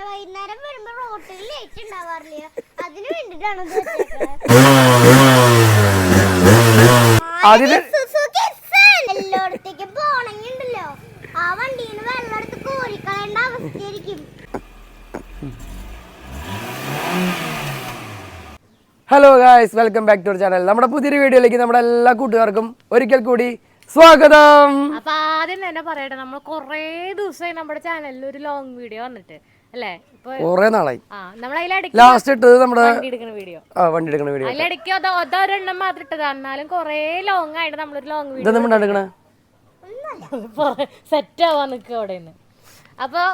അല്ല വൈകുന്നേരം വരുമ്പോ റോട്ടിൽ ലൈറ്റ് ഉണ്ടാവാറില്ല അതിന് വേണ്ടിട്ടാണ്. അതിന്. എല്ലായിടത്തേക്കും പോണെങ്കിണ്ടല്ലോ. ആ വണ്ടീന്ന് വെള്ളം എടുത്ത് കോരിക്കളയേണ്ട അവസ്ഥയായിരിക്കും. Hello guys welcome back to channel നമ്മുടെ പുതിയൊരു വീഡിയോയിലേക്ക് നമ്മുടെ എല്ലാ കൂട്ടുകാർക്കും ഒരിക്കൽ കൂടി സ്വാഗതം. അപ്പൊ ആദ്യം തന്നെ പറയട്ടെ നമ്മൾ കുറേ ദിവസമായി നമ്മുടെ ചാനലിൽ ഒരു ലോങ് വീഡിയോ വന്നിട്ട്. അല്ലേ? കുറെ നാളായി. ലാസ്റ്റ് ഇട്ടത് നമ്മുടെ വണ്ടി എടുക്കുന്ന വീഡിയോ അതൊരെണ്ണം മാത്രം ഇട്ടത്? എന്നാലും കുറേ ലോങ് ആയിട്ട് നമ്മളൊരു ലോങ് വീഡിയോ എടുക്കണേ സെറ്റ് ആവാൻ നിൽക്കുക അവിടെ നിന്ന് അപ്പോൾ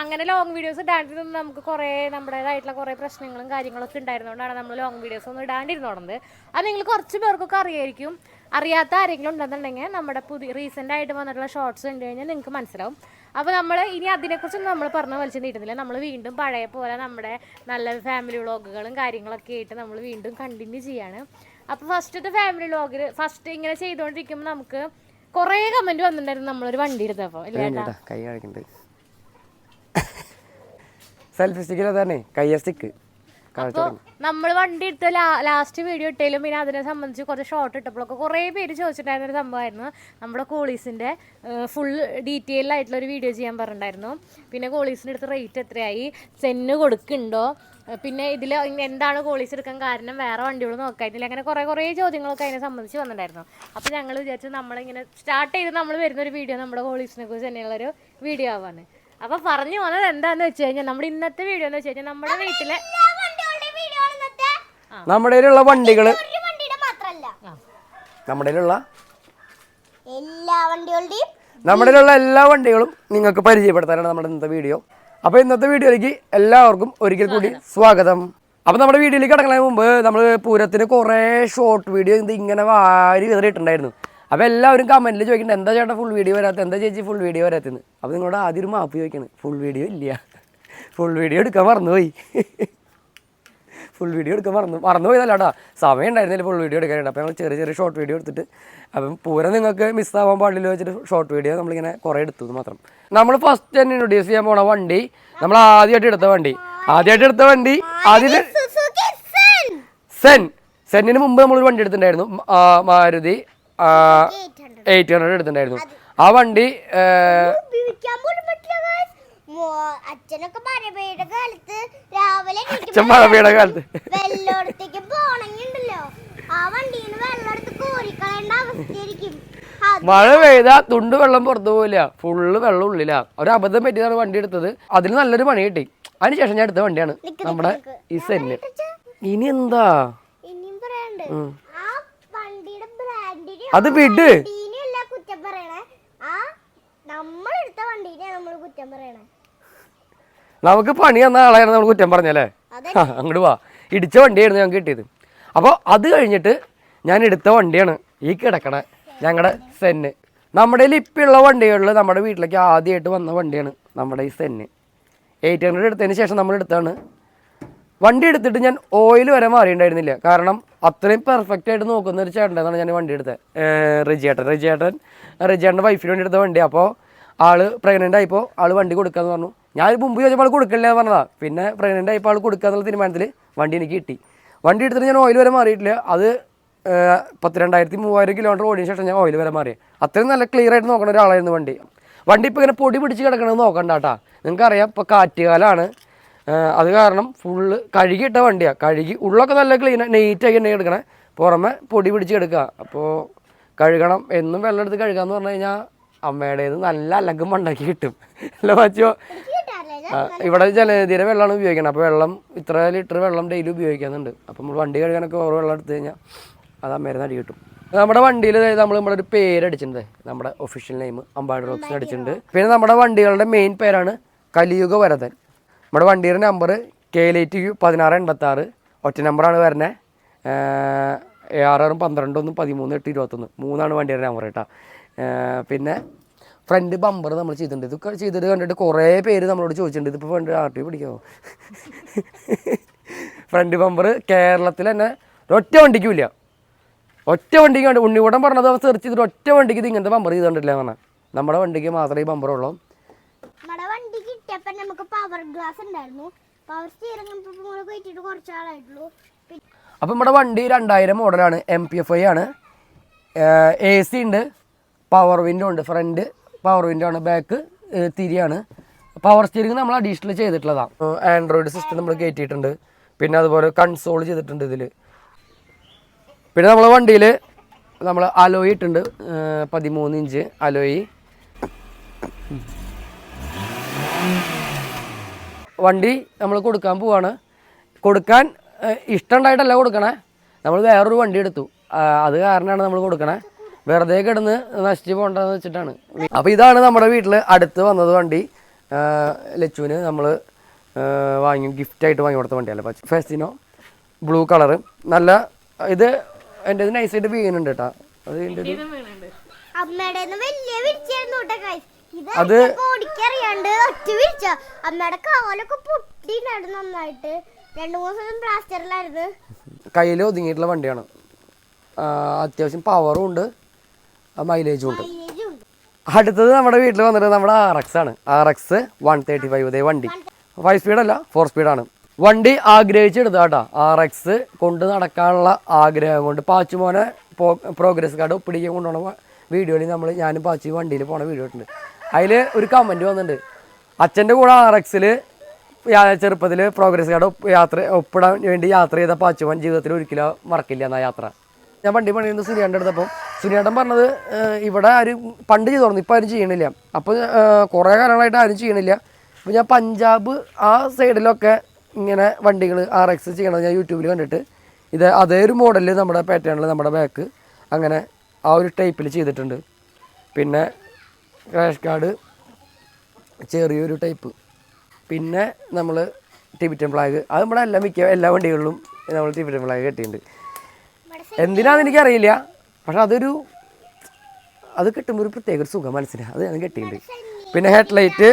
അങ്ങനെ ലോങ് വീഡിയോസ് ഇടാണ്ടിരുന്ന നമുക്ക് കുറേ നമ്മുടേതായിട്ടുള്ള കുറേ പ്രശ്നങ്ങളും കാര്യങ്ങളൊക്കെ ഉണ്ടായിരുന്നുകൊണ്ടാണ് നമ്മൾ ലോങ് വീഡിയോസ് ഒന്നും ഇടാണ്ടിരുന്നോടത്. അത് നിങ്ങൾ കുറച്ച് പേർക്കൊക്കെ അറിയായിരിക്കും. അറിയാത്ത ആരെങ്കിലും ഉണ്ടെന്നുണ്ടെങ്കിൽ നമ്മുടെ പുതിയ റീസെന്റ് ആയിട്ട് വന്നിട്ടുള്ള ഷോർട്സ് ഉണ്ട് കഴിഞ്ഞാൽ നിങ്ങൾക്ക് മനസ്സിലാവും. അപ്പോൾ നമ്മൾ ഇനി അതിനെക്കുറിച്ചൊന്നും നമ്മൾ പറഞ്ഞു വലിച്ചു നീട്ടുന്നില്ല. നമ്മൾ വീണ്ടും പഴയ പോലെ നമ്മുടെ നല്ല ഫാമിലി വ്ളോഗുകളും കാര്യങ്ങളൊക്കെ ആയിട്ട് നമ്മൾ വീണ്ടും കണ്ടിന്യൂ ചെയ്യാണ്. അപ്പോൾ ഫസ്റ്റത്തെ ഫാമിലി വ്ളോഗിൽ ഫസ്റ്റ് ഇങ്ങനെ ചെയ്തുകൊണ്ടിരിക്കുമ്പോൾ നമുക്ക് കുറേ കമന്റ് വന്നിട്ടുണ്ടായിരുന്നു നമ്മളൊരു വണ്ടി എടുത്തപ്പോൾ ഇല്ല കൈ കാണിക്കുന്നുണ്ട് സെൽഫി സ്റ്റിക്കിൽ കയ്യ സ്റ്റിക്ക് അപ്പോൾ നമ്മൾ വണ്ടി എടുത്ത ലാസ്റ്റ് വീഡിയോ ഇട്ടേലും പിന്നെ അതിനെ സംബന്ധിച്ച് കുറച്ച് ഷോർട്ട് ഇട്ടപ്പോഴൊക്കെ കുറേ പേര് ചോദിച്ചിട്ടുണ്ടായിരുന്ന ഒരു സംഭവമായിരുന്നു. നമ്മുടെ കോളീസിന്റെ ഫുൾ ഡീറ്റെയിൽ ആയിട്ടുള്ള ഒരു വീഡിയോ ചെയ്യാൻ പറഞ്ഞിട്ടുണ്ടായിരുന്നു. പിന്നെ കോളീസിന്റെ അടുത്ത് റേറ്റ് എത്രയായി? സെന്ന് കൊടുക്കുന്നുണ്ടോ? പിന്നെ ഇതിൽ എന്താണ് കോളീസ് എടുക്കാൻ കാരണം? വേറെ വണ്ടികൾ നോക്കായിരുന്നില്ല അങ്ങനെ കുറേ കുറേ ചോദ്യങ്ങളൊക്കെ അതിനെ സംബന്ധിച്ച് വന്നിട്ടുണ്ടായിരുന്നു. അപ്പോൾ ഞങ്ങൾ വിചാരിച്ചു നമ്മളിങ്ങനെ സ്റ്റാർട്ട് ചെയ്ത് നമ്മൾ വരുന്ന ഒരു വീഡിയോ നമ്മുടെ കോളീസിനെ കുറിച്ച് തന്നെയുള്ളൊരു വീഡിയോ ആവാണ് അപ്പോൾ പറഞ്ഞു പോകുന്നത് എന്താണെന്ന് വെച്ച് കഴിഞ്ഞാൽ നമ്മുടെ ഇന്നത്തെ വീഡിയോ എന്ന് വെച്ച് കഴിഞ്ഞാൽ നമ്മുടെ വീട്ടിലെ നമ്മുടെ കയ്യിലുള്ള മാത്രല്ല നമ്മുടെ കയ്യിലുള്ള? എല്ലാ വണ്ടികളുടെയും നമ്മുടെ കയ്യിലുള്ള എല്ലാ വണ്ടികളും നിങ്ങൾക്ക് പരിചയപ്പെടുത്താനാണ് നമ്മുടെ ഇന്നത്തെ വീഡിയോ. അപ്പോൾ ഇന്നത്തെ വീഡിയോയിലേക്ക് എല്ലാവർക്കും ഒരിക്കൽ കൂടി സ്വാഗതം. അപ്പോൾ നമ്മുടെ വീഡിയോയിലേക്ക് കിടക്കുന്നതിന് മുമ്പ് നമ്മൾ പൂരത്തിന് കുറേ ഷോർട്ട് വീഡിയോ ഇത് ഇങ്ങനെ വാരി വിതറിയിട്ടുണ്ടായിരുന്നു അപ്പോൾ എല്ലാവരും കമന്റിൽ ചോദിക്കുന്നുണ്ട് എന്താ ചേട്ടാ ഫുൾ വീഡിയോ വരാത്ത എന്താ ചേച്ചി ഫുൾ വീഡിയോ വരാത്തെന്ന് അപ്പോൾ നിങ്ങളോട് ആദ്യം ഒരു മാപ്പ് ചോദിക്കണം ഫുൾ വീഡിയോ ഇല്ല. ഫുൾ വീഡിയോ എടുക്കാൻ മറന്നുപോയി. ഫുൾ വീഡിയോ എടുക്കാൻ മറന്നു മറന്നു പോയതല്ലാട്ടാ. സമയം ഉണ്ടായിരുന്നില്ല ഫുൾ വീഡിയോ എടുക്കാനായിട്ട് അപ്പോൾ ഞങ്ങൾ ചെറിയ ചെറിയ ഷോർട്ട് വീഡിയോ എടുത്തിട്ട് അപ്പം പൂരം നിങ്ങൾക്ക് മിസ്സാവാൻ പാടില്ല വെച്ചിട്ട് ഷോർട്ട് വീഡിയോ നമ്മളിങ്ങനെ കുറേ എടുത്തു എന്ന് മാത്രം. നമ്മൾ ഫസ്റ്റ് തന്നെ ഇൻട്രൊഡ്യൂസ് ചെയ്യാൻ പോണ വണ്ടി നമ്മൾ ആദ്യമായിട്ട് എടുത്ത വണ്ടി. ആദ്യമായിട്ട് എടുത്ത വണ്ടി ആദ്യത്തെ സെൻ. സെന്നിന് മുമ്പ് നമ്മളൊരു വണ്ടി എടുത്തിട്ടുണ്ടായിരുന്നു. മാരുതി എയ്റ്റ് ഹൺഡ്രഡ് എടുത്തിട്ടുണ്ടായിരുന്നു. ആ വണ്ടി അച്ഛനൊക്കെ കാലത്ത് അച്ഛൻ മഴ പെയ്യുന്ന കാലത്ത് വെള്ളോടത്തേക്ക് പോണെങ്കിണ്ടല്ലോ. ആ കോരിക്കളയേണ്ട അവസ്ഥയായിരിക്കും. മഴ പെയ്താ തുണ്ട് വെള്ളം പുറത്തു പോവില്ല. ഫുള്ള് വെള്ളം ഉള്ളിലാ. ഒരു അബദ്ധം പറ്റിയതാണ് വണ്ടി എടുത്തത്. അതിന് നല്ലൊരു പണി കിട്ടി. അതിനുശേഷം ഞാൻ എടുത്ത വണ്ടിയാണ് നമ്മുടെ ഈ സെന്ന് ഇനി എന്താ? അത് വിട്. എടുത്ത വണ്ടീനെ നമ്മൾ കുറ്റം പറയണേ? നമുക്ക് പണി തന്ന ആളായിരുന്നു നമ്മൾ കുറ്റം പറഞ്ഞല്ലേ. അങ്ങോട്ട് വാ. ഇടിച്ച വണ്ടിയായിരുന്നു ഞങ്ങൾക്ക് കിട്ടിയത്. അപ്പോൾ അത് കഴിഞ്ഞിട്ട് ഞാൻ എടുത്ത വണ്ടിയാണ് ഈ കിടക്കണ ഞങ്ങളുടെ സെന്ന്. നമ്മുടെ കയ്യിൽ ഉള്ള വണ്ടികളിൽ നമ്മുടെ വീട്ടിലേക്ക് ആദ്യമായിട്ട് വന്ന വണ്ടിയാണ് നമ്മുടെ ഈ സെന്ന്. എയ്റ്റ് ഹൺഡ്രഡ് എടുത്തതിന് ശേഷം നമ്മൾ എടുത്താണ് വണ്ടി എടുത്തിട്ട് ഞാൻ ഓയിൽ വരെ മാറിയിട്ടുണ്ടായിരുന്നില്ല. കാരണം അത്രയും പെർഫെക്റ്റ് ആയിട്ട് നോക്കുന്ന ഒരു ചേട്ടനാണ് ഞാൻ വണ്ടി എടുത്തത്. റിജിയേട്ടൻ. റിജിയേട്ടൻ റിജിയേട്ടന്റെ വൈഫിന് വേണ്ടി എടുത്ത വണ്ടി. അപ്പോൾ ആൾ പ്രഗ്നന്റ് ആയിപ്പോൾ ആൾ വണ്ടി കൊടുക്കാന്ന് പറഞ്ഞു. ഞാൻ മുമ്പ് ചോദിച്ചപ്പോൾ ആൾ കൊടുക്കില്ല എന്ന് പറഞ്ഞതാണ് പിന്നെ പ്രഗ്നന്റ് ആയപ്പോൾ ആൾ കൊടുക്കുക എന്നുള്ള തീരുമാനത്തിൽ വണ്ടി എനിക്ക് കിട്ടി. വണ്ടി എടുത്തിട്ട് ഞാൻ ഓയിൽ വരെ മാറിയിട്ടില്ല. അത് പത്ത് രണ്ടായിരത്തി മൂവായിരം കിലോമീറ്റർ ഓടിയ ശേഷം ഞാൻ ഓയിൽ വരെ മാറി. അത്രയും നല്ല ക്ലിയർ ആയിട്ട് നോക്കുന്ന ഒരാളായിരുന്നു വണ്ടി. വണ്ടി ഇപ്പോൾ ഇങ്ങനെ പൊടി പിടിച്ച് കിടക്കണമെന്ന് നോക്കണ്ട കേട്ടാ. നിങ്ങൾക്കറിയാം ഇപ്പോൾ കാറ്റുകാലാണ്. അത് കാരണം ഫുള്ള് കഴുകിയിട്ട വണ്ടിയാണ് കഴുകി ഉള്ളൊക്കെ നല്ല ക്ലീൻ നെയ്റ്റാക്കി ഉണ്ടെങ്കിൽ എടുക്കണേ പുറമെ പൊടി പിടിച്ച് എടുക്കുക അപ്പോൾ കഴുകണം. എന്നും വെള്ളം എടുത്ത് കഴുകാമെന്ന് പറഞ്ഞു കഴിഞ്ഞാൽ അമ്മയുടേത് നല്ല അലങ്കം മണ്ടാക്കി കിട്ടും. അല്ല ആ, ഇവിടെ ജലനിധിയുടെ വെള്ളമാണ് ഉപയോഗിക്കുന്നത് അപ്പോൾ വെള്ളം ഇത്ര ലിറ്റർ വെള്ളം ഡെയിലി ഉപയോഗിക്കുന്നുണ്ട്. അപ്പം നമ്മൾ വണ്ടി കഴുകാനൊക്കെ ഓരോ വെള്ളം എടുത്തു കഴിഞ്ഞാൽ അത് അമ്മേരെ നടി കിട്ടും. നമ്മുടെ വണ്ടിയിൽ നമ്മൾ നമ്മുടെ ഒരു പേര് അടിച്ചിട്ടുണ്ട്. നമ്മുടെ ഒഫീഷ്യൽ നെയിം അമ്പാടി റോക്സ് അടിച്ചിട്ടുണ്ട്. പിന്നെ നമ്മുടെ വണ്ടികളുടെ മെയിൻ പേരാണ് കലിയുഗ വരതൻ നമ്മുടെ വണ്ടിയുടെ number K L T U പതിനാറ് എൺപത്താറ്. ഒറ്റ നമ്പറാണ് വരുന്നത് ആറാറും പന്ത്രണ്ടൊന്നും പതിമൂന്ന് എട്ട് ഇരുപത്തൊന്ന്. മൂന്നാണ് വണ്ടിയുടെ നമ്പർ കേട്ടോ. പിന്നെ ഫ്രണ്ട് ബമ്പർ നമ്മൾ ചെയ്തിട്ടുണ്ട്. ഇതൊക്കെ ചെയ്തിട്ട് കണ്ടിട്ട് കുറേ പേര് നമ്മളോട് ചോദിച്ചിട്ടുണ്ട്. ഇതിപ്പോൾ ഫ്രണ്ട് ആർ ടി പിടിക്കാമോ ഫ്രണ്ട് ബമ്പർ കേരളത്തിൽ തന്നെ ഒറ്റ വണ്ടിക്കും ഇല്ല. ഒറ്റ വണ്ടിക്ക് കണ്ട് ഉണ്ണികൂടം പറഞ്ഞത് അവർ സെർച്ച് ചെയ്തിട്ട് ഒറ്റ വണ്ടിക്ക് ഇത് ഇങ്ങനത്തെ ബമ്പർ ചെയ്തിട്ടില്ല എന്ന് പറഞ്ഞാൽ നമ്മുടെ വണ്ടിക്ക് മാത്രമേ ഈ ബമ്പർ ഉള്ളൂ. നമ്മുടെ വണ്ടി കിട്ടിയപ്പോൾ നമുക്ക് പവർ ഗ്ലാസ് ഉണ്ടായിരുന്നു. പവർ സ്റ്റിയറിംഗ് കയറ്റിയിട്ട് കുറച്ച് ആളായിട്ടുള്ളൂ. പിന്നെ അപ്പം നമ്മുടെ വണ്ടി രണ്ടായിരം മോഡലാണ് എം പി എഫ് ഐ ആണ്. എ സി ഉണ്ട്. പവർ വിൻഡോ ഉണ്ട് ഫ്രണ്ട് പവർ വിൻഡോ ആണ് ബാക്ക് തിരിയാണ്. പവർ സ്റ്റിയറിംഗ് നമ്മൾ അഡീഷണൽ ചെയ്തിട്ടുള്ളതാണ് ആൻഡ്രോയിഡ് സിസ്റ്റം നമ്മൾ കയറ്റിയിട്ടുണ്ട് പിന്നെ അതുപോലെ കൺസോൾ ചെയ്തിട്ടുണ്ട് ഇതിൽ പിന്നെ നമ്മൾ വണ്ടിയിൽ നമ്മൾ അലോയി ഇട്ടുണ്ട് പതിമൂന്ന് ഇഞ്ച് അലോയി വണ്ടി നമ്മൾ കൊടുക്കാൻ പോവാണ്. കൊടുക്കാൻ ഇഷ്ടമുണ്ടായിട്ടല്ല കൊടുക്കണേ. നമ്മൾ വേറൊരു വണ്ടി എടുത്തു. അത് കാരണമാണ് നമ്മൾ കൊടുക്കണേ. വെറുതെ കിടന്ന് നശിച്ച് പോകണ്ടെന്ന് വെച്ചിട്ടാണ്. അപ്പോൾ ഇതാണ് നമ്മുടെ വീട്ടിൽ അടുത്ത് വന്നത് വണ്ടി. ലച്ചുവിന് നമ്മൾ വാങ്ങി ഗിഫ്റ്റായിട്ട് വാങ്ങി കൊടുത്ത വണ്ടിയല്ല? പച്ച ഫെസ്റ്റിനോ ബ്ലൂ കളർ നല്ല ഇത് എന്റെ ഇത് നൈസായിട്ട് വീണുണ്ട് കേട്ടോ. അത് എന്റെ അത് അമ്മയുടെ കാലൊക്കെ പൊട്ടിണ്ടായിരുന്നു നന്നായിട്ട്. രണ്ടു മൂന്ന് ദിവസം പ്ലാസ്റ്ററിലായിരുന്നു കയ്യിൽ ഒതുങ്ങിയിട്ടുള്ള വണ്ടിയാണ്. അത്യാവശ്യം പവറും ഉണ്ട്. മൈലേജും ഉണ്ട് അടുത്തത് നമ്മുടെ വീട്ടിൽ വന്നിട്ട് നമ്മുടെ ആർ എക്സ് ആണ്. R X one thirty five ഇതേ വണ്ടി. ഫൈവ് സ്പീഡല്ല ഫോർ സ്പീഡാണ് വണ്ടി ആഗ്രഹിച്ചെടുത്ത കേട്ടോ. ആർ എക്സ് കൊണ്ട് നടക്കാനുള്ള ആഗ്രഹം കൊണ്ട്. പാച്ചുമോനെ പ്രോഗ്രസ് കാർഡ് ഒപ്പിടിക്കാൻ കൊണ്ടുപോണ വീഡിയോയിൽ നമ്മൾ ഞാനും പാച്ചു വണ്ടിയിൽ പോണ വീഡിയോ ഇട്ടുണ്ട് അതിൽ ഒരു കമന്റ് വന്നിട്ടുണ്ട്. അച്ഛന്റെ കൂടെ ആർ എക്സിൽ ചെറുപ്പത്തിൽ പ്രോഗ്രസ് കാർഡ് യാത്ര ഒപ്പിടാൻ വേണ്ടി യാത്ര ചെയ്ത പാച്ചുമോൻ ജീവിതത്തിൽ ഒരിക്കലും മറക്കില്ല എന്നാ യാത്ര. ഞാൻ വണ്ടി പണിയുന്ന സുനിയാണ്ട് എടുത്തപ്പം സുനിയാട്ടൻ പറഞ്ഞത് ഇവിടെ ആരും പണ്ട് ചെയ്തു തുടങ്ങി ഇപ്പം ആരും ചെയ്യണില്ല. അപ്പോൾ കുറേ കാലങ്ങളായിട്ട് ആരും ചെയ്യണില്ല. അപ്പോൾ ഞാൻ പഞ്ചാബ് ആ സൈഡിലൊക്കെ ഇങ്ങനെ വണ്ടികൾ ആർ എക്സ് ചെയ്യണത് ഞാൻ യൂട്യൂബിൽ കണ്ടിട്ട്. ഇത് അതേ ഒരു മോഡലിൽ നമ്മുടെ പാറ്റേണിൽ നമ്മുടെ ബാക്ക് അങ്ങനെ ആ ഒരു ടൈപ്പിൽ ചെയ്തിട്ടുണ്ട്. പിന്നെ ക്രാഷ് കാർഡ് ചെറിയൊരു ടൈപ്പ് പിന്നെ നമ്മൾ ടിബിറ്റൻ ഫ്ലാഗ് അത് നമ്മുടെ എല്ലാ മിക്ക എല്ലാ വണ്ടികളിലും നമ്മൾ ടിബിറ്റൻ ഫ്ലാഗ് കെട്ടിയിട്ടുണ്ട്. എന്തിനാന്ന് എനിക്കറിയില്ല പക്ഷെ അതൊരു അത് കിട്ടുമ്പോൾ ഒരു പ്രത്യേക ഒരു സുഖം മനസ്സിന്. അത് ഞാൻ കെട്ടിയിട്ടുണ്ട്. പിന്നെ ഹെഡ് ലൈറ്റ്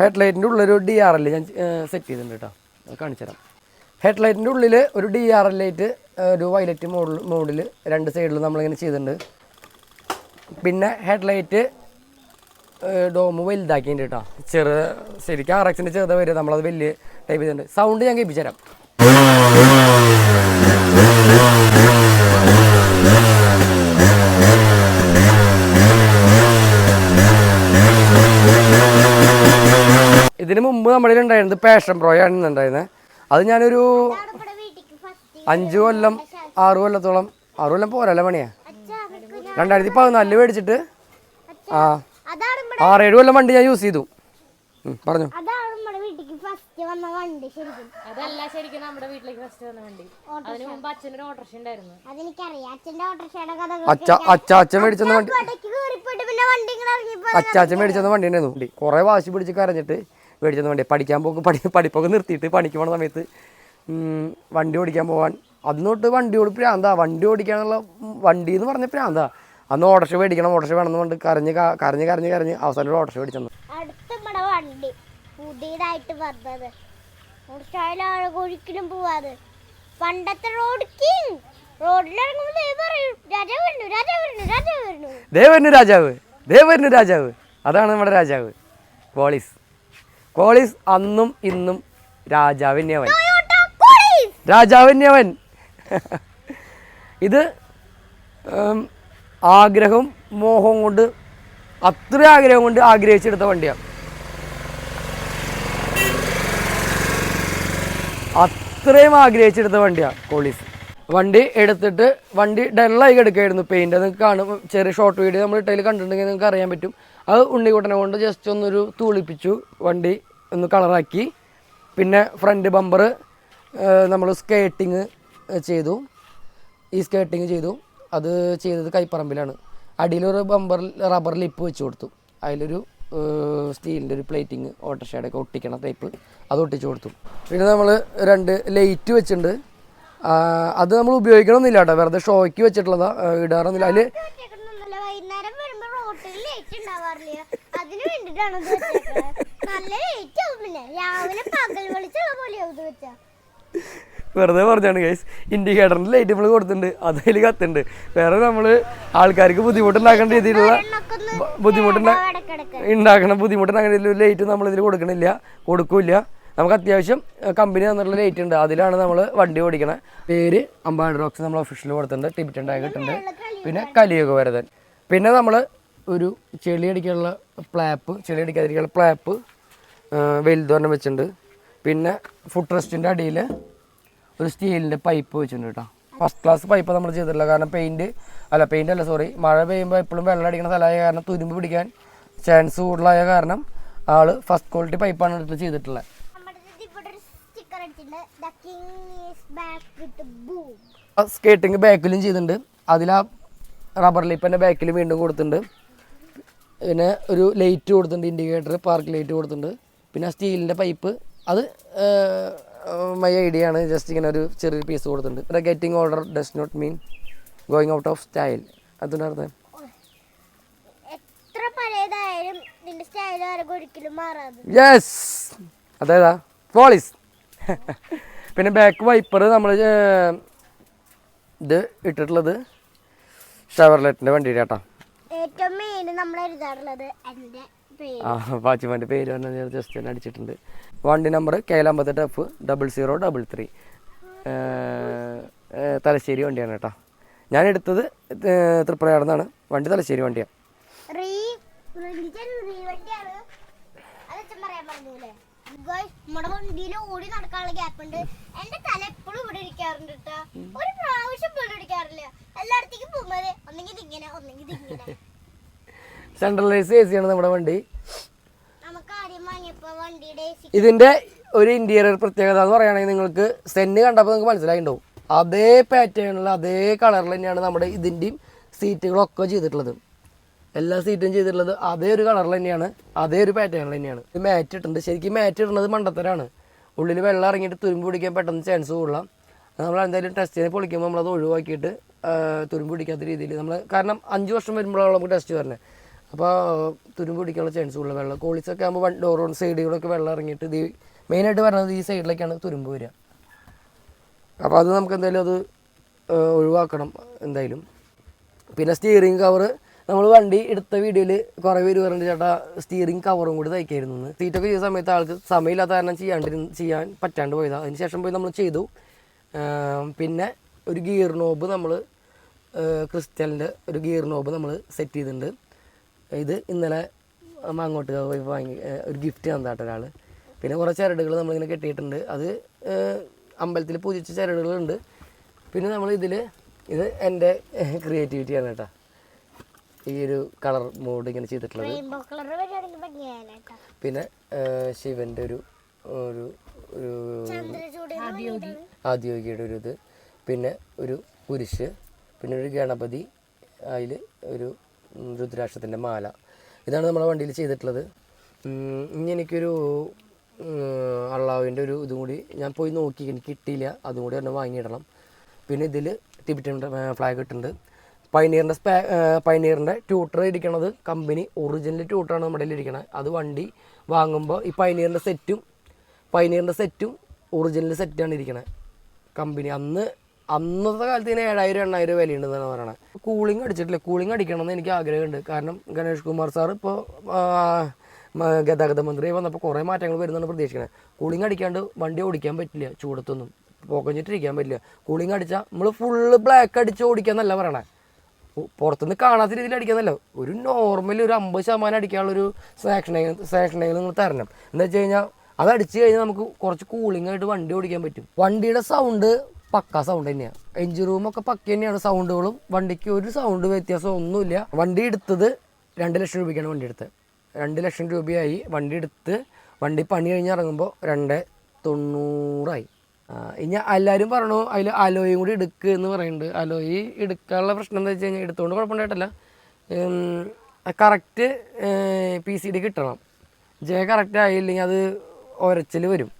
ഹെഡ് ലൈറ്റിന്റെ ഉള്ളൊരു ഡി ആർ എൽ ഞാൻ സെറ്റ് ചെയ്തിട്ടുണ്ട് കേട്ടോ കാണിച്ചു തരാം. ഹെഡ് ലൈറ്റിന്റെ ഉള്ളിൽ ഒരു ഡി ആർ എൽ ലൈറ്റ് ഒരു വയലറ്റ് മോഡിൽ മോഡിൽ രണ്ട് സൈഡിലും നമ്മളിങ്ങനെ ചെയ്തിട്ടുണ്ട്. പിന്നെ ഹെഡ് ലൈറ്റ് ഡോമ് വലുതാക്കിയിട്ടുണ്ട് കേട്ടോ ചെറു ശരിക്കും ആർ എക്സിന്റെ ചെറുത വരും നമ്മളത് വലിയ ടൈപ്പ് ചെയ്തിട്ടുണ്ട്. സൗണ്ട് ഞാൻ കേൾപ്പിച്ചു തരാം. ഇതിന് മുമ്പ് നമ്മുടെ ഉണ്ടായിരുന്നത് പാഷൻ പ്രോ ആണ് ഉണ്ടായിരുന്നത് അത് ഞാനൊരു അഞ്ചു കൊല്ലം ആറ് കൊല്ലത്തോളം ആറ് കൊല്ലം പോരല്ല പണിയാ? രണ്ടായിരത്തി പതിനാലിൽ മേടിച്ചിട്ട് ആ ആറേഴ് കൊല്ലം വണ്ടി ഞാൻ യൂസ് ചെയ്തു. പറഞ്ഞു. അതല്ല ശരിക്കും നമ്മുടെ വീട്ടിലേക്ക് ഫസ്റ്റ് വന്ന വണ്ടി. അതിന് മുമ്പ് അച്ഛനൊരു ഉണ്ടായിരുന്നു. മേടിച്ചെന്ന വണ്ടി. മേടിച്ചെന്ന ഉണ്ടായിരുന്നു വണ്ടി. വാശി പിടിച്ച് കരഞ്ഞിട്ട് മേടിച്ചെന്ന വണ്ടി. പഠിക്കാൻ പോക്ക് പഠി പഠിപ്പൊക്കെ നിർത്തിയിട്ട് പണിക്ക് പോണ സമയത്ത് വണ്ടി ഓടിക്കാൻ പോകാൻ അന്ന് തൊട്ട് വണ്ടി ഓടി പ്രാന്താ. വണ്ടി ഓടിക്കാനുള്ള വണ്ടി എന്ന് പറഞ്ഞ പ്രാന്താ. അന്ന് ഓട്ടോറിക്ഷ മേടിക്കണം ഓട്ടോറിക്ഷ വേണമെന്ന് കൊണ്ട് കരഞ്ഞ് കരഞ്ഞ് കരഞ്ഞ് കരഞ്ഞ് അവസാനം ഓട്ടോറിക്ഷ മേടിച്ചെന്നു. അടുത്ത വണ്ടി പുതിയതായിട്ട് വന്നത്. സ്റ്റൈലാണ് ഒരിക്കലും പോവാതെ. പണ്ടത്തെ രാജാവ് രാജാവ് അതാണ് നമ്മുടെ രാജാവ് കോളീസ് കോളീസ് അന്നും ഇന്നും രാജാവിന്യവൻ രാജാവിന്യവൻ ഇത് ആഗ്രഹം മോഹം കൊണ്ട് അത്ര ആഗ്രഹം കൊണ്ട് ആഗ്രഹിച്ചെടുത്ത വണ്ടിയാണ് അത്രയും ആഗ്രഹിച്ചെടുത്ത വണ്ടിയാണ് കോളീസ്. വണ്ടി എടുത്തിട്ട് വണ്ടി ഡള്ളായി കിടക്കുകയായിരുന്നു പെയിന്റ് നിങ്ങൾക്ക് കാണും ചെറിയ ഷോർട്ട് വീഡിയോ നമ്മൾ ഇട്ടതിൽ കണ്ടിട്ടുണ്ടെങ്കിൽ നിങ്ങൾക്ക് അറിയാൻ പറ്റും. അത് ഉണ്ണിക്കുട്ടനെ കൊണ്ട് ജസ്റ്റ് ഒന്നൊരു തൂളിപ്പിച്ചു വണ്ടി ഒന്ന് കളറാക്കി പിന്നെ ഫ്രണ്ട് ബമ്പർ നമ്മൾ സ്കേട്ടിങ് ചെയ്തു. ഈ സ്കേട്ടിങ് ചെയ്തു. അത് ചെയ്തത് കൈപ്പറമ്പിലാണ്. അടിയിലൊരു ബമ്പർ റബ്ബർ ലിപ്പ് വെച്ച് കൊടുത്തു. അതിലൊരു സ്റ്റീലിന്റെ ഒരു പ്ലേറ്റിങ് ഓട്ടോഷേഡൊക്കെ ഒട്ടിക്കണ ടൈപ്പ് അത് ഒട്ടിച്ചു കൊടുത്തു. പിന്നെ നമ്മൾ രണ്ട് ലൈറ്റ് വെച്ചിട്ടുണ്ട്. അത് നമ്മൾ ഉപയോഗിക്കണമെന്നില്ല കേട്ടോ. വെറുതെ ഷോയ്ക്ക് വെച്ചിട്ടുള്ളതാണ് ഇടാറൊന്നുമില്ല. അതിൽ ഒറ്റയ്ക്കൊന്നുമല്ല. വൈകുന്നേരം വരുമ്പോ റോട്ടിൽ ലേറ്റ് ഉണ്ടാവാറില്ല അതിന് വേണ്ടിട്ടാണ് നല്ല ലേറ്റ് ആവും പിന്നെ. രാവിലെ പകൽ വെളിച്ചുള്ള പോലെയാവും ഇത് വെച്ചാ. വെറുതെ പറഞ്ഞാണ് ഗൈസ് ഇൻഡിക്കേറ്ററിന് ലൈറ്റ് നമ്മൾ കൊടുത്തിട്ടുണ്ട്. അതിൽ കത്തുണ്ട്. വേറെ നമ്മൾ ആൾക്കാർക്ക് ബുദ്ധിമുട്ടുണ്ടാക്കേണ്ട രീതിയിലുള്ള ബുദ്ധിമുട്ടുണ്ടാ ഉണ്ടാക്കണം ബുദ്ധിമുട്ടുണ്ടാക്കേണ്ട രീതിയിലുള്ള ലൈറ്റ് നമ്മൾ ഇതിൽ കൊടുക്കണില്ല. കൊടുക്കില്ല. നമുക്ക് അത്യാവശ്യം കമ്പനി തന്നിട്ടുള്ള ലൈറ്റ് ഉണ്ട്. അതിലാണ് നമ്മൾ വണ്ടി ഓടിക്കണത് പേര് അമ്പാട് റോക്സ് നമ്മൾ ഒഫീഷ്യൽ കൊടുത്തിട്ടുണ്ട്. ടിബറ്റൻ ടാഗ് ഇട്ടുണ്ട് പിന്നെ കലിയുഗ വരതൻ. പിന്നെ നമ്മൾ ഒരു ചെളി അടിക്കാനുള്ള പ്ലാപ്പ് ചെളി അടിക്കാതിരിക്കാനുള്ള പ്ലാപ്പ് വലുതോരണം വെച്ചിട്ടുണ്ട്. പിന്നെ ഫുഡ് റെസ്റ്റിന്റെ അടിയിൽ ഒരു സ്റ്റീലിന്റെ പൈപ്പ് വെച്ചിട്ടുണ്ട് കേട്ടോ. ഫസ്റ്റ് ക്ലാസ് പൈപ്പ് നമ്മൾ ചെയ്തിട്ടില്ല കാരണം പെയിന്റ് അല്ല പെയിന്റ് അല്ല സോറി മഴ പെയ്യുമ്പോൾ എപ്പോഴും വെള്ളം അടിക്കുന്ന സ്ഥലമായ കാരണം തുരുമ്പ് പിടിക്കാൻ ചാൻസ് കൂടുതലായ കാരണം ആൾ ഫസ്റ്റ് ക്വാളിറ്റി പൈപ്പാണ് എടുത്ത് ചെയ്തിട്ടുള്ളത്. സ്കേട്ടിങ് ബാക്കിലും ചെയ്തിട്ടുണ്ട്. അതിൽ ആ റബ്ബർ ലിപ്പന്റെ ബാക്കിലും വീണ്ടും കൊടുത്തിട്ടുണ്ട്. പിന്നെ ഒരു ലൈറ്റ് കൊടുത്തിട്ടുണ്ട് ഇൻഡിക്കേറ്റർ പാർക്ക് ലൈറ്റ് കൊടുത്തിട്ടുണ്ട്. പിന്നെ സ്റ്റീലിന്റെ പൈപ്പ് അത് മൈ ഐഡിയ ആണ്. ജസ്റ്റ് ഇങ്ങനെ ഒരു ചെറിയൊരു പീസ് കൊടുത്തിട്ടുണ്ട്. Getting order does not mean going out of style അതിന്റെ അർത്ഥം? എത്ര പഴയതായാലും നിന്റെ സ്റ്റൈൽ ആരും ഒരിക്കലും മാറാതെ. യെസ് അതേതാ പോളിസ് പിന്നെ ബാക്ക് വൈപ്പർ നമ്മൾ ഇത് ഇട്ടിട്ടുള്ളത് ഷവർലെറ്റിന്റെ വണ്ടിയുടെ കേട്ടോ എന്റെ പേര്. ആ പേര് പറഞ്ഞാൽ ജസ്റ്റ് തന്നെ അടിച്ചിട്ടുണ്ട്. വണ്ടി നമ്പർ കെ എൽ അമ്പത്തെട്ട് F double zero double three Thalassery വണ്ടിയാണ് കേട്ടോ. ഞാൻ എടുത്തത് നിന്നാണ്. വണ്ടി തലശ്ശേരി വണ്ടിയാണ് നമ്മുടെ വണ്ടിയിൽ ഓടി നടക്കാനുള്ള ഗ്യാപ്പ് ഉണ്ട്. എന്റെ തല എപ്പോഴും ഇവിടെ ഇരിക്കാറുണ്ട് കേട്ടോ. ഒരു പ്രാവശ്യം ഇരിക്കാറില്ല. എല്ലായിടത്തേക്കും പോകുമ്പോൾ ഒന്നെങ്കിൽ ഇങ്ങനെ ഒന്നെങ്കിൽ ഇതിങ്ങനെ. സെൻട്രലൈസ് എ സി ആണ് നമ്മുടെ വണ്ടി. ഇതിന്റെ ഒരു ഇന്റീരിയർ പ്രത്യേകത എന്ന് പറയുകയാണെങ്കിൽ നിങ്ങൾക്ക് സെന്ന് കണ്ടപ്പോൾ നിങ്ങൾക്ക് മനസ്സിലായിട്ടുണ്ടാവും. അതേ പാറ്റേണിൽ അതേ കളറിൽ തന്നെയാണ് നമ്മുടെ ഇതിന്റെയും സീറ്റുകളൊക്കെ ചെയ്തിട്ടുള്ളത്. എല്ലാ സീറ്റും ചെയ്തിട്ടുള്ളത് അതേ ഒരു കളറിൽ തന്നെയാണ് അതേ ഒരു പാറ്റേണിൽ തന്നെയാണ്. ഇത് മാറ്റ് ഇട്ടിട്ടുണ്ട്. ശരിക്കും മാറ്റ് ഇടുന്നത് മണ്ടത്തരാണ്. ഉള്ളിൽ വെള്ളം ഇറങ്ങിയിട്ട് തുരുമ്പ് പിടിക്കാൻ പെട്ടെന്ന് ചാൻസ് കൂടുതലാണ് നമ്മൾ എന്തായാലും ടെസ്റ്റ് ചെയ്ത് പൊളിക്കുമ്പോൾ നമ്മളത് ഒഴിവാക്കിയിട്ട് തുരുമ്പ് പിടിക്കാത്ത രീതിയിൽ നമ്മൾ കാരണം അഞ്ച് വർഷം വരുമ്പോഴാണ് നമുക്ക് ടെസ്റ്റ് വരുന്നത് അപ്പോൾ തുരുമ്പ് പിടിക്കാനുള്ള ചാൻസ് കൂടുതൽ വെള്ളം കോളിസൊക്കെ ആകുമ്പോൾ വൺ ഡോർ സൈഡുകളൊക്കെ വെള്ളം ഇറങ്ങിയിട്ട് ഇത് മെയിനായിട്ട് പറയുന്നത് ഈ സൈഡിലേക്കാണ് തുരുമ്പ് വരിക. അപ്പോൾ അത് നമുക്ക് എന്തായാലും അത് ഒഴിവാക്കണം എന്തായാലും. പിന്നെ സ്റ്റിയറിംഗ് കവർ നമ്മൾ വണ്ടി എടുത്ത വീഡിയോയിൽ കുറേ പേര് പറഞ്ഞിട്ട് ചേട്ടാ സ്റ്റിയറിംഗ് കവറും കൂടി തയ്ക്കായിരുന്നു സീറ്റൊക്കെ ചെയ്ത സമയത്ത് ആൾക്ക് സമയമില്ലാത്ത കാരണം ചെയ്യാണ്ടിരുന്ന് ചെയ്യാൻ പറ്റാണ്ട് പോയതാണ് അതിന് ശേഷം പോയി നമ്മൾ ചെയ്തു. പിന്നെ ഒരു ഗിയർ നോബ് നമ്മൾ ക്രിസ്റ്റലിന്റെ ഒരു ഗിയർ നോബ് നമ്മൾ സെറ്റ് ചെയ്തിട്ടുണ്ട്. ഇത് ഇന്നലെ അങ്ങോട്ട് പോയി വാങ്ങി ഒരു ഗിഫ്റ്റ് തന്നിട്ട് ഒരാൾ പിന്നെ കുറേ ചരടുകൾ നമ്മളിങ്ങനെ കെട്ടിയിട്ടുണ്ട്. അത് അമ്പലത്തിൽ പൂജിച്ച ചരടുകളുണ്ട്. പിന്നെ നമ്മൾ ഇതിൽ ഇത് എന്റെ ക്രിയേറ്റിവിറ്റിയാണ് കേട്ടോ. ഈ ഒരു കളർ മോഡ് ഇങ്ങനെ ചെയ്തിട്ടുള്ളത്. പിന്നെ ശിവന്റെ ഒരു ഒരു ഒരു ആദ്യോഗിയുടെ ഒരു ഇത്. പിന്നെ ഒരു കുരിശ്. പിന്നെ ഒരു ഗണപതി. അതിൽ ഒരു രുദ്രാക്ഷത്തിന്റെ മാല. ഇതാണ് നമ്മുടെ വണ്ടിയിൽ ചെയ്തിട്ടുള്ളത്. ഇനി എനിക്കൊരു അള്ളാവിന്റെ ഒരു ഇതും കൂടി ഞാൻ പോയി നോക്കി. എനിക്ക് കിട്ടിയില്ല. അതും കൂടി ഒന്ന് വാങ്ങിയിടണം. പിന്നെ ഇതിൽ ടിബറ്റൻ ഫ്ലാഗ് ഇട്ടിട്ടുണ്ട്. പൈനീറിന്റെ സ്പാ പൈനീറിന്റെ ട്യൂട്ടർ ഇരിക്കണത് കമ്പനി ഒറിജിനൽ ട്യൂട്ടറാണ് നമ്മുടെ ഇരിക്കണത് അത് വണ്ടി വാങ്ങുമ്പോൾ ഈ പൈനീറിന്റെ സെറ്റും പൈനീറിന്റെ സെറ്റും ഒറിജിനൽ സെറ്റാണ് ഇരിക്കണത്. കമ്പനി അന്ന് അന്നത്തെ കാലത്ത് ഇതിന് ഏഴായിരം എണ്ണായിരം വിലയുണ്ടെന്നാണ് പറയണത് കൂളിംഗ് അടിച്ചിട്ടില്ല. കൂളിംഗ് അടിക്കണം എന്ന് എനിക്ക് ആഗ്രഹമുണ്ട്. കാരണം ഗണേഷ് കുമാർ സാർ ഇപ്പോൾ ഗതാഗത മന്ത്രി വന്നപ്പോൾ കുറേ മാറ്റങ്ങൾ വരുന്നതാണ് പ്രതീക്ഷിക്കുന്നത് കൂളിംഗ് അടിക്കാണ്ട് വണ്ടി ഓടിക്കാൻ പറ്റില്ല. ചൂടത്തൊന്നും പോക്കഞ്ഞിട്ടിരിക്കാൻ പറ്റില്ല. കൂളിംഗ് അടിച്ചാൽ നമ്മൾ ഫുള്ള് ബ്ലാക്ക് അടിച്ച് ഓടിക്കാന്നല്ല പറയണേ. പുറത്തുനിന്ന് കാണാത്ത രീതിയിൽ അടിക്കാന്നല്ല. ഒരു നോർമൽ ഒരു അമ്പത് ശതമാനം അടിക്കാനുള്ള ഒരു സാക്ഷണയിൽ നിങ്ങൾ തരണം. എന്ന് വെച്ച് കഴിഞ്ഞാൽ അത് അടിച്ചു കഴിഞ്ഞാൽ നമുക്ക് കുറച്ച് കൂളിംഗ് ആയിട്ട് വണ്ടി ഓടിക്കാൻ പറ്റും. വണ്ടിയുടെ സൗണ്ട് പക്ക സൗണ്ട് തന്നെയാണ് എഞ്ചിൻ റൂമൊക്കെ പക്ക തന്നെയാണ് സൗണ്ടുകളും വണ്ടിക്ക് ഒരു സൗണ്ട് വ്യത്യാസം ഒന്നുമില്ല. വണ്ടി എടുത്തത് രണ്ട് ലക്ഷം രൂപയ്ക്കാണ് വണ്ടി എടുത്തത്. രണ്ട് ലക്ഷം രൂപയായി വണ്ടി എടുത്ത് വണ്ടി പണി കഴിഞ്ഞ് ഇറങ്ങുമ്പോൾ രണ്ട് തൊണ്ണൂറായി. ഇനി എല്ലാവരും പറഞ്ഞു അതിൽ അലോയും കൂടി എടുക്കുക എന്ന് പറയുന്നുണ്ട് അലോയി എടുക്കാനുള്ള പ്രശ്നം എന്താ വെച്ച് കഴിഞ്ഞാൽ എടുത്തുകൊണ്ട് കുഴപ്പമുണ്ടായിട്ടല്ല. കറക്റ്റ് പി സി ഡി കിട്ടണം. ജെ കറക്റ്റ് ആയില്ലെങ്കിൽ അത് ഒരച്ചിൽ വരും.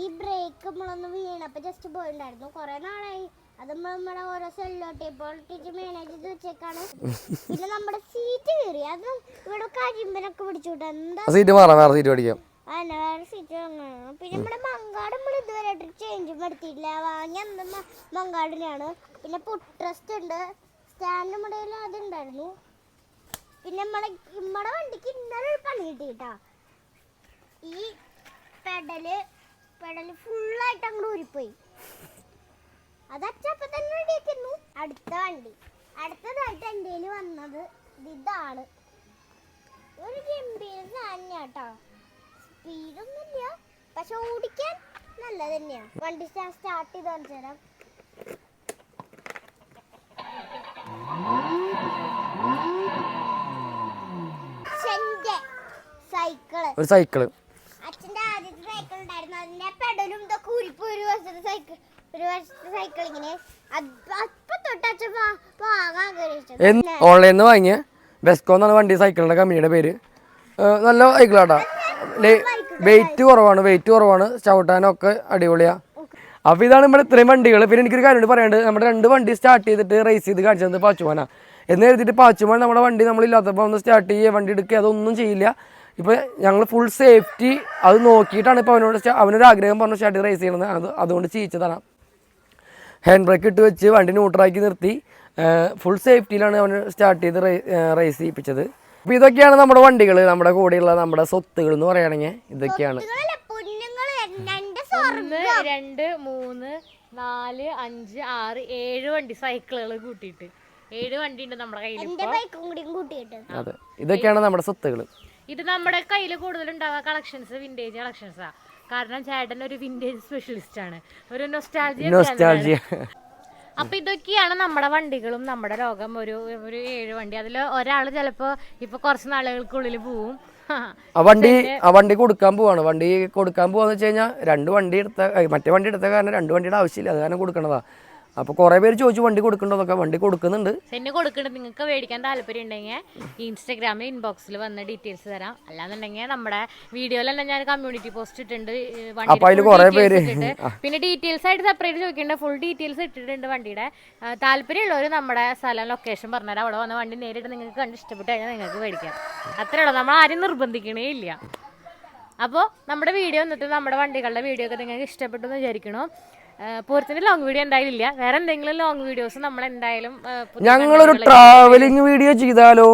ഈ ബ്രേക്ക് നമ്മളൊന്ന് വീണപ്പോൾ ജസ്റ്റ് പോയിട്ടുണ്ടായിരുന്നു കുറെ നാളായി. അത് നമ്മളെ നമ്മുടെ ഓരോ സെല്ലോട്ട് ഇപ്പോൾ ടീച്ചർ മാനേജ് ചെയ്ത് വെച്ചേക്കാണ്. പിന്നെ നമ്മുടെ സീറ്റ് കയറി അത് ഇവിടെ കരിമ്പനൊക്കെ പിടിച്ചുവിട്ടു. എന്താ സീറ്റ് മാറാം. വേറെ സീറ്റ് പഠിക്കാം അല്ല വേറെ സീറ്റ് വാങ്ങണം പിന്നെ നമ്മുടെ മങ്കാ മങ്കാട് നമ്മൾ ഇതുവരെ ചേഞ്ച് എടുത്തിട്ടില്ല. വാങ്ങിയ അന്ന് മങ്കാടിനാണ് പിന്നെ പുട്രസ്റ്റ് ഉണ്ട്. സ്റ്റാൻഡ് നമ്മുടെ കയ്യിൽ അതുണ്ടായിരുന്നു പിന്നെ നമ്മളെ നമ്മുടെ വണ്ടിക്ക് ഇന്നലെ ഒരു പണി കിട്ടിട്ടാ ഈ പെഡൽ പെഡൽ ഫുള്ളായിട്ട് അങ്ങോട്ട് ഊരിപ്പോയി. അത് അച്ചപ്പ തന്നെ റെഡിയാക്കുന്നു അടുത്ത വണ്ടി. അടുത്തതായിട്ട് എന്റെ വന്നത് ഇതാണ്. ഒരു ഗംഭീര തന്നെയാട്ടോ സ്പീഡൊന്നുമില്ല പക്ഷെ ഓടിക്കാൻ നല്ല തന്നെയാണ് വണ്ടി സ്റ്റാർട്ട് ചെയ്ത് കാണിച്ചു ഒരു സൈക്കിൾ ആദ്യത്തെ സൈക്കിൾ ഉണ്ടായിരുന്നു. അതിന്റെ പെടലും ഇതൊക്കെ ഊരിപ്പോയി ഒരു വർഷത്തെ സൈക്കിൾ ഒരു വർഷത്തെ സൈക്കിൾ ഇങ്ങനെ. അപ്പൊ വാങ്ങാൻ ഓൺലൈനിൽ നിന്ന് വാങ്ങിയ? ബെസ്കോ എന്നാണ് വണ്ടി സൈക്കിളിന്റെ കമ്പനിയുടെ പേര്. നല്ല സൈക്കിളാട്ടാ വെയിറ്റ് കുറവാണ് വെയിറ്റ് കുറവാണ്. ചവിട്ടാനൊക്കെ അടിപൊളിയാ. അപ്പോൾ ഇതാണ് നമ്മുടെ ഇത്രയും വണ്ടികൾ പിന്നെ എനിക്കൊരു കാര്യം പറയാണ്ട് പറയാനുണ്ട്. നമ്മുടെ രണ്ട് വണ്ടി സ്റ്റാർട്ട് ചെയ്തിട്ട് റേസ് ചെയ്ത് കാണിച്ചത് പാച്ചുമാനാ. എന്ന് എഴുതിയിട്ട് പാച്ചുമാൻ നമ്മുടെ വണ്ടി നമ്മളില്ലാത്തപ്പോൾ ഒന്ന് സ്റ്റാർട്ട് ചെയ്യുക വണ്ടി എടുക്കുക അതൊന്നും ചെയ്യില്ല. ഇപ്പോൾ ഞങ്ങൾ ഫുൾ സേഫ്റ്റി അത് നോക്കിയിട്ടാണ് ഇപ്പോൾ അവനോട് അവനൊരു ആഗ്രഹം പറഞ്ഞു സ്റ്റാർട്ട് റേസ് ചെയ്യണത് അത് അതുകൊണ്ട് ചെയ്യിച്ചതാണ് ഹാൻഡ് ബ്രേക്ക് ഇട്ട് വെച്ച് വണ്ടി ന്യൂട്രാക്കി നിർത്തി. ഫുൾ സേഫ്റ്റിയിലാണ് അവൻ സ്റ്റാർട്ട് ചെയ്ത് റേസ് ചെയ്യിപ്പിച്ചത്. അപ്പോൾ ഇതൊക്കെയാണ് നമ്മുടെ വണ്ടികൾ നമ്മുടെ കൂടെയുള്ള നമ്മുടെ സ്വത്തുകൾ എന്ന് പറയുകയാണെങ്കിൽ ഇതൊക്കെയാണ്. ഒന്ന് രണ്ട് മൂന്ന് നാല് അഞ്ച് ആറ് ഏഴ് വണ്ടി സൈക്കിളുകൾ കൂട്ടിയിട്ട്. ഏഴ് വണ്ടി ഉണ്ട് നമ്മുടെ കയ്യിൽ അതെ. ഇതൊക്കെയാണ് നമ്മുടെ സ്വത്തുകൾ ഇത് നമ്മുടെ കയ്യിൽ കൂടുതലുണ്ടാവുക കളക്ഷൻസ് വിന്റേജ് കളക്ഷൻസാണ് കാരണം ചേട്ടൻ ഒരു വിന്റേജ് സ്പെഷ്യലിസ്റ്റ് ആണ്. ഒരു നൊസ്റ്റാൾജിയ അപ്പൊ ഇതൊക്കെയാണ് നമ്മുടെ വണ്ടികളും നമ്മുടെ രോഗം. ഒരു ഒരു ഏഴ് വണ്ടി. അതിൽ ഒരാൾ ചിലപ്പോ ഇപ്പൊ കുറച്ച് നാളുകൾക്കുള്ളിൽ പോവും. ആ വണ്ടി ആ വണ്ടി കൊടുക്കാൻ പോവാണ്. വണ്ടി കൊടുക്കാൻ പോവാന്ന് വെച്ച് കഴിഞ്ഞാൽ രണ്ട് വണ്ടി എടുത്ത മറ്റേ വണ്ടി എടുത്ത കാരണം രണ്ട് വണ്ടിയുടെ ആവശ്യമില്ല. അത് കാരണം കൊടുക്കണതാ. അപ്പോൾ കുറേ പേര് ചോദിച്ചു വണ്ടി കൊടുക്കണ്ടോന്നൊക്കെ വണ്ടി കൊടുക്കുന്നുണ്ട്. സെന്നെ കൊടുക്കുന്നുണ്ട് നിങ്ങൾക്ക് മേടിക്കാൻ താല്പര്യം ഉണ്ടെങ്കിൽ ഇൻസ്റ്റാഗ്രാമിൽ ഇൻബോക്സിൽ വന്ന ഡീറ്റെയിൽസ് തരാം. അല്ലാന്നുണ്ടെങ്കിൽ നമ്മുടെ വീഡിയോയിൽ തന്നെ ഞാൻ കമ്മ്യൂണിറ്റി പോസ്റ്റ് ഇട്ടിട്ടുണ്ട് അപ്പൊ അതിൽ കൊറേ പേര് പിന്നെ ഡീറ്റെയിൽസ് ആയിട്ട് സെപ്പറേറ്റ് ചോദിക്കേണ്ട ഫുൾ ഡീറ്റെയിൽസ് ഇട്ടിട്ടുണ്ട് വണ്ടിയുടെ. താല്പര്യം താല്പര്യമുള്ളവർ നമ്മുടെ സ്ഥലം ലൊക്കേഷൻ പറഞ്ഞാൽ അവിടെ വന്ന വണ്ടി നേരിട്ട് നിങ്ങൾക്ക് കണ്ട് ഇഷ്ടപ്പെട്ട് കഴിഞ്ഞാൽ നിങ്ങൾക്ക് മേടിക്കാം അത്രേ ഉള്ളൂ. നമ്മൾ ആരും നിർബന്ധിക്കണേ ഇല്ല. അപ്പോൾ നമ്മുടെ വീഡിയോ എന്നിട്ട് നമ്മുടെ വണ്ടികളുടെ വീഡിയോ ഒക്കെ നിങ്ങൾക്ക് ഇഷ്ടപ്പെട്ടു എന്ന് വിചാരിക്കണു. പൂരത്തിന് ലോങ് വീഡിയോ ഉണ്ടായില്ല വേറെ എന്തെങ്കിലും ലോങ് വീഡിയോസ് നമ്മൾ എന്തായാലും ഞങ്ങളൊരു ട്രാവലിംഗ് വീഡിയോ ചെയ്താലോ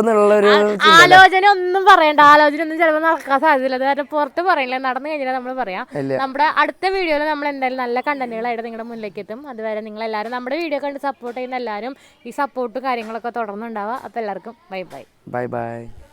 എന്നുള്ളൊരു ആലോചന ഒന്നും പറയണ്ട. ആലോചന ഒന്നും ചിലപ്പോൾ നടക്കാൻ സാധ്യതയില്ല. അത് കാരണം പുറത്ത് പറയില്ല. നടന്നു കഴിഞ്ഞാൽ നമ്മൾ പറയാം. നമ്മുടെ അടുത്ത വീഡിയോയിൽ നമ്മൾ എന്തായാലും നല്ല കണ്ടന്റുകളായിട്ട് നിങ്ങളുടെ മുന്നിലേക്ക് എത്തും അതുവരെ നിങ്ങൾ എല്ലാവരും നമ്മുടെ വീഡിയോ കണ്ട് സപ്പോർട്ട് ചെയ്യുന്ന എല്ലാവരും ഈ സപ്പോർട്ടും കാര്യങ്ങളൊക്കെ തുടർന്നുണ്ടാവുക. അപ്പോൾ എല്ലാവർക്കും ബൈ ബൈ ബൈ ബൈ